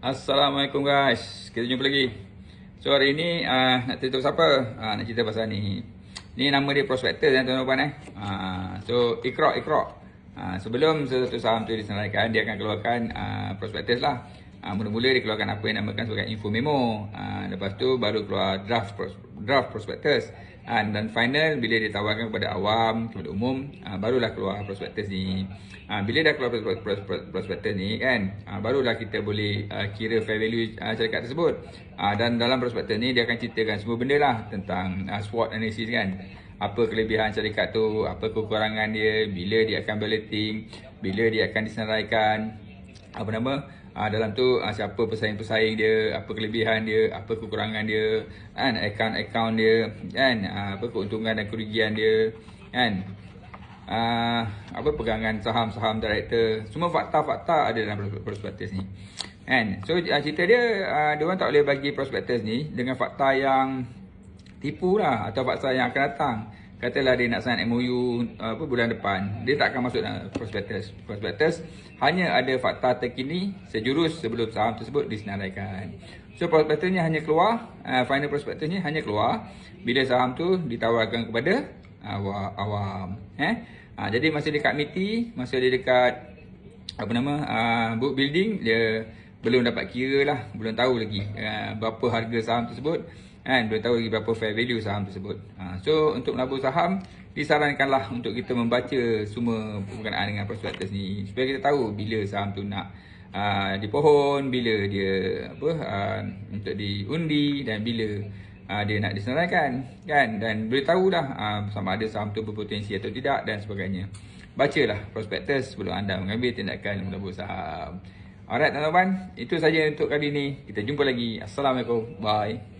Assalamualaikum guys. Kita jumpa lagi. So hari ni uh, nak cerita apa? Uh, nak cerita pasal ni. Ni nama dia prospectus eh tuan-tuan eh. Uh, so ikra ikra. Uh, sebelum sesuatu saham tu disenaraikan dia akan keluarkan uh, prospectus lah. Uh, mula-mula dia keluarkan apa yang namakan sebagai info memo. Uh, lepas tu baru keluar draft draft prospectus. Uh, dan final bila ditawarkan kepada awam, kepada umum, uh, barulah keluar prospectus ni. Ha, bila dah keluar prospektus ni kan, ha, barulah kita boleh uh, kira fair value uh, syarikat tersebut. Ha, dan dalam prospektus ni dia akan ceritakan semua benda lah tentang uh, SWOT analysis kan. Apa kelebihan syarikat tu, apa kekurangan dia, bila dia akan balloting, bila dia akan disenaraikan, apa nama, uh, dalam tu uh, siapa pesaing-pesaing dia, apa kelebihan dia, apa kekurangan dia, kan, account-account dia, kan, uh, apa keuntungan dan kerugian dia, kan? Uh, apa pegangan saham-saham director? Semua fakta-fakta ada dalam prospektus ni kan? So uh, cerita dia uh, dia orang tak boleh bagi prospektus ni dengan fakta yang tipu lah atau fakta yang akan datang katalah dia nak sign MOU apa bulan depan. Dia tak akan masuk dalam prospektus prospektus hanya ada fakta terkini sejurus sebelum saham tersebut disenaraikan so prospektus ni hanya keluar uh, final prospektus ni hanya keluar bila saham tu ditawarkan kepada awam, eh? Ha, jadi masa dekat MITI, masa dia dekat apa nama uh, book building dia belum dapat kira lah, belum tahu lagi uh, berapa harga saham tersebut. Kan, belum tahu lagi berapa fair value saham tersebut. Uh, so untuk menabur saham disarankanlah untuk kita membaca semua berkenaan dengan prospektus ni. Supaya kita tahu bila saham tu nak uh, dipohon, bila dia apa uh, untuk diundi dan bila uh, dia nak disenaraikan. Kan? Dan boleh tahu dah uh, sama ada saham tu berpotensi atau tidak dan sebagainya. Bacalah prospektus sebelum anda mengambil tindakan menabur saham alright tuan-tuan. Itu saja untuk kali ini kita jumpa lagi. Assalamualaikum. Bye